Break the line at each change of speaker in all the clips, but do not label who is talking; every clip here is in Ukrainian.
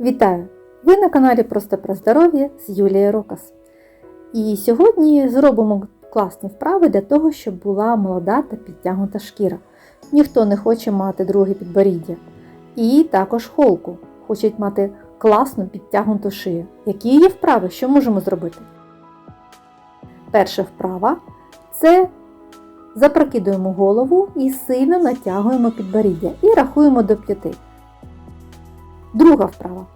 Вітаю! Ви на каналі Просто про здоров'я з Юлією Рокас. І сьогодні зробимо класні вправи для того, щоб була молода та підтягнута шкіра. Ніхто не хоче мати друге підборіддя. І також холку. Хочуть мати класну підтягнуту шию. Які є вправи? Що можемо зробити? Перша вправа це запрокидуємо голову і сильно натягуємо підборіддя і рахуємо до п'яти. Друга вправа.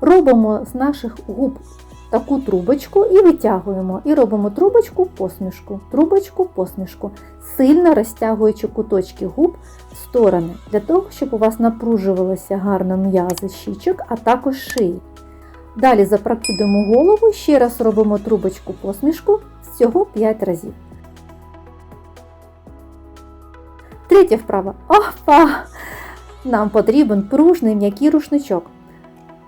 Робимо з наших губ таку трубочку і витягуємо. І робимо трубочку посмішку, трубочку посмішку, сильно розтягуючи куточки губ в сторони, для того, щоб у вас напружувалися гарно м'язи щічок, а також шиї. Далі запрокидуємо голову, ще раз робимо трубочку посмішку всього 5 разів. Третя вправа. Опа! Нам потрібен пружний м'який рушничок.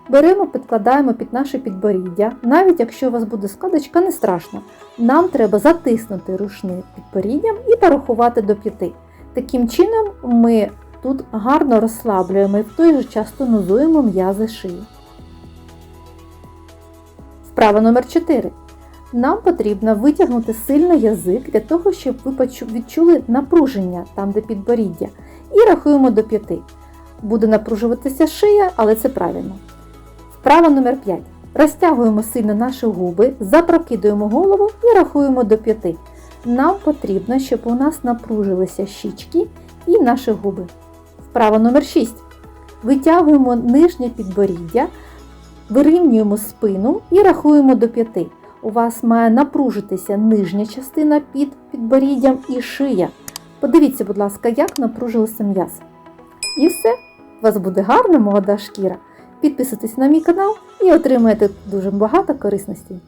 Беремо, підкладаємо під наше підборіддя. Навіть якщо у вас буде складочка, не страшно. Нам треба затиснути рушник підборіддям і порахувати до п'яти. Таким чином ми тут гарно розслаблюємо і в той же час тонузуємо м'язи шиї. Вправа номер 4. Нам потрібно витягнути сильно язик для того, щоб ви відчули напруження там, де підборіддя. І рахуємо до 5. Буде напружуватися шия, але це правильно. Вправа номер 5. Розтягуємо сильно наші губи, запрокидуємо голову і рахуємо до 5. Нам потрібно, щоб у нас напружилися щічки і наші губи. Вправа номер 6. Витягуємо нижнє підборіддя, вирівнюємо спину і рахуємо до 5. У вас має напружитися нижня частина під підборіддям і шия. Подивіться, будь ласка, як напружилося м'яз. І все, у вас буде гарна молода шкіра. Підписуйтесь на мій канал і отримаєте дуже багато корисностей.